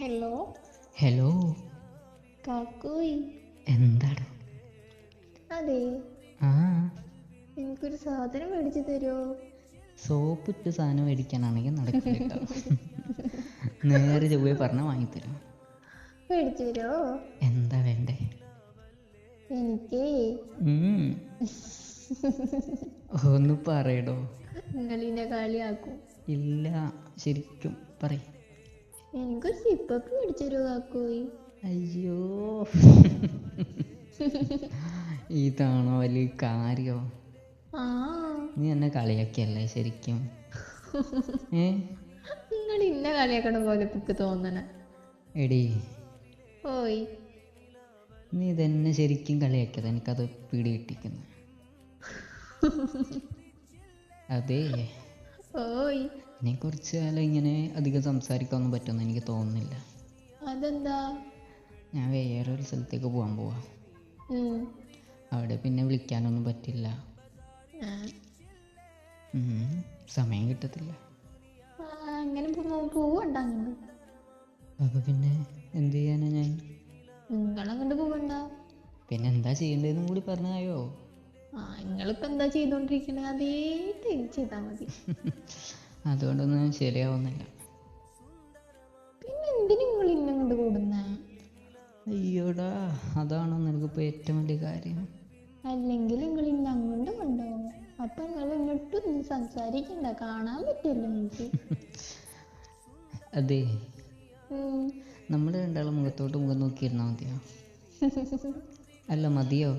Hello hello കാക്കോയ്. എന്താണ് അതെ. ആ. എനിക്കൊരു സാധനം മേടിച്ചു തരുമോ സോപ്പ് ഇട്ട് സാധനം മേടിക്കാനാണെങ്കിൽ നടക്കില്ല കേട്ടോ. നേരെ ചൊവ്വേ പറഞ്ഞാൽ വാങ്ങിത്തരും മേടിച്ചു തരുമോ എന്താ വേണ്ടേ? എനിക്ക്. ഒന്ന് പറയടോ. നിങ്ങളിന്നെ കളിയാക്കും. ഇല്ല ശരിക്കും പറ എനിക്കൊരു സിപ്പപ്പ് മേടിച്ചു തരുമോ കാക്കോയ്. അയ്യോ. ഇതാണോ വലിയ കാര്യോ? ആ. നീ എന്നെ കളിയാക്കിയല്ലേ ശരിക്കും? നിങ്ങൾ ഇന്ന കളിയാക്കണ പോലെ എനിക്ക് തോന്നണ. എടി. ഓയ്. നീ ഇതെന്നെ ശരിക്കും കളിയാക്കിയത്. എനിക്കത് പിടി കിട്ടിക്കുന്നു. അതെ. ഓയ്. ഇനി കുറിച്ച് കാലം ഇങ്ങനെ അധികം സംസാരിക്കാനൊന്നും പറ്റുമെന്ന് എനിക്ക് തോന്നുന്നില്ല. അതെന്താ? ഞാൻ വേറെ ഒരു സ്ഥലത്തേക്ക് പോകാൻ പോവാ. അവിടെ പിന്നെ വിളിക്കാനൊന്നും പറ്റില്ല. സമയം കിട്ടത്തില്ല. അങ്ങനെ പോവണ്ട അങ്ങോട്ട്. പിന്നെ എന്ത് ചെയ്യാനാ ഞാൻ? നിങ്ങളങ്ങോട്ട് പോവണ്ട. പിന്നെ എന്താ ചെയ്യണ്ടെന്നും കൂടി പറഞ്ഞായോ നിങ്ങളിപ്പോ എന്താ ചെയ്തോണ്ടിരിക്കണേ? അതേ ചെയ്താ മതി. അതുകൊണ്ടൊന്നും ശരിയാവുന്നില്ല. പിന്നെ എന്തിനു നിങ്ങൾ ഇന്നെ കൊണ്ട് കൂടുന്നേ? അയ്യോടാ അതാണോ നിനക്കിപ്പോൾ ഏറ്റവും വലിയ കാര്യം? അല്ലെങ്കിൽ നിങ്ങൾ ഇന്ന് അങ്ങോട്ട് കൊണ്ടുപോകും അപ്പൊ നിങ്ങൾ ഇങ്ങോട്ടും സംസാരിക്കണ്ട കാണാൻ പറ്റില്ല എനിക്ക് അതെ. നമ്മൾ രണ്ടാളും മുഖത്തോട്ട് മുഖം നോക്കിയിരുന്നാൽ മതിയോ? അല്ല മതിയോ?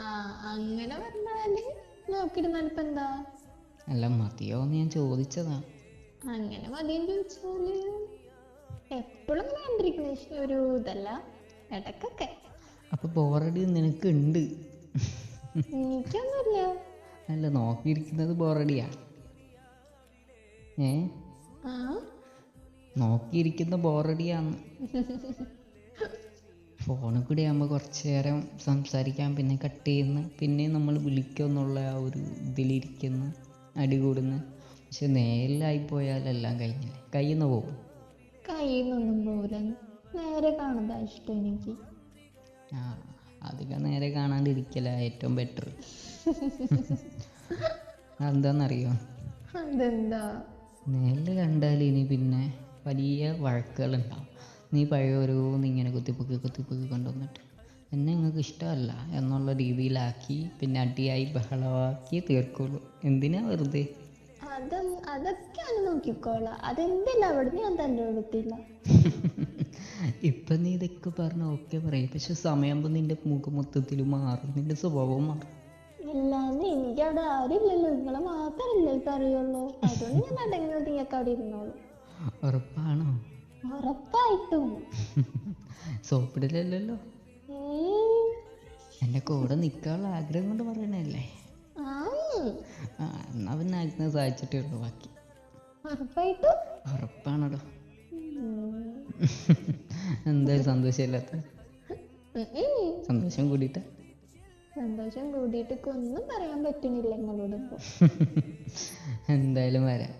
ആ അങ്ങനെ പറഞ്ഞാൽ നോക്കിയിരുന്നാലിപ്പോ എന്താ അല്ല മതിയോ എന്ന് ഞാൻ ചോദിച്ചതാ. അങ്ങനെ മതിയെന്ന് ചോദിച്ചാൽ എപ്പോഴും കണ്ടിരിക്കുന്ന ഒരു ഇതല്ല. ഇടക്കൊക്കെ അപ്പൊ ബോറടി നിനക്ക് ഉണ്ട് എനിക്കൊന്നുമില്ല. അല്ല നോക്കിയിരിക്കുന്നത് ബോറടിയാ. ഏ? ആ? നോക്കിയിരിക്കുന്ന ബോറടിയാന്ന്. ഫോണിൽ കൂടി ആകുമ്പോൾ കുറച്ച് നേരം സംസാരിക്കാം പിന്നെ കട്ട് ചെയ്യുന്നു. പിന്നെ നമ്മൾ വിളിക്കുമെന്നുള്ള ആ ഒരു ഇതിലിരിക്കുന്നു. അടി കൂടുന്നു പക്ഷെ നേരിലായി പോയാലെല്ലാം കഴിഞ്ഞില്ലേ? കയ്യിൽ നിന്ന് പോകും. കയ്യിൽ നിന്നൊന്നും പോകില്ല നേരെ കാണുന്നതാ ഇഷ്ടം എനിക്ക്. ആ അധികം നേരെ കാണാണ്ടിരിക്കല ഏറ്റവും ബെറ്റർ അതെന്താന്നറിയോ? അതെന്താ? നേരിൽ കണ്ടാൽ ഇനി പിന്നെ വലിയ വഴക്കുകളുണ്ടാവും. നീ പഴയ ഓരോന്ന് ഇങ്ങനെ കുത്തിപ്പൊക്കി കുത്തിപ്പൊക്കി കൊണ്ടുവന്നിട്ട്. എന്നെ നിങ്ങൾക്ക് ഇഷ്ടമല്ല എന്നുള്ള രീതിയിലാക്കി പിന്നെ അടിയായി ബഹളമാക്കി തീർക്കുള്ളൂ. എന്തിനാ വെറുതെ? അത് അതൊക്കെ ആണ് നോക്കിക്കോളാം. അതെന്തില്ല അവിടെ ഞാൻ തന്നെ എടുത്തില്ല? ഇപ്പൊ നീ ഇതൊക്കെ പറഞ്ഞ ഓക്കെ പറയും. പക്ഷെ സമയമാകുമ്പോൾ നിന്റെ മുഖം മൊത്തത്തിൽ മാറും. നിന്റെ സ്വഭാവം മാറും. ഇല്ലാന്ന് എനിക്ക് അവിടെ ആരുമില്ലല്ലോ. നിങ്ങളെ മാത്രമല്ലേ അറിയുള്ളൂ അതുകൊണ്ട് ഞാൻ അടങ്ങി ഒതുങ്ങിയൊക്കെ അവിടെ ഇരുന്നോളൂ. ഉറപ്പാണോ? ഉറപ്പായിട്ടും. സോപ്പിടലല്ലോ ഉം. എന്റെ കൂടെ നിൽക്കാനുള്ള ആഗ്രഹം കൊണ്ട് പറയണല്ലേ? ആ എന്നാൽ പിന്നെ ആഗ്രഹം സാധിച്ചിട്ടേ ഉള്ളൂ ബാക്കി. ഉറപ്പാണല്ലോ. എന്തായാലും സന്തോഷമില്ലാത്ത. സന്തോഷം കൂടിയിട്ട്? സന്തോഷം കൂടിയിട്ട് ഒന്നും പറയാൻ പറ്റുന്നില്ല നിങ്ങളോട് എന്തായാലും വരാം.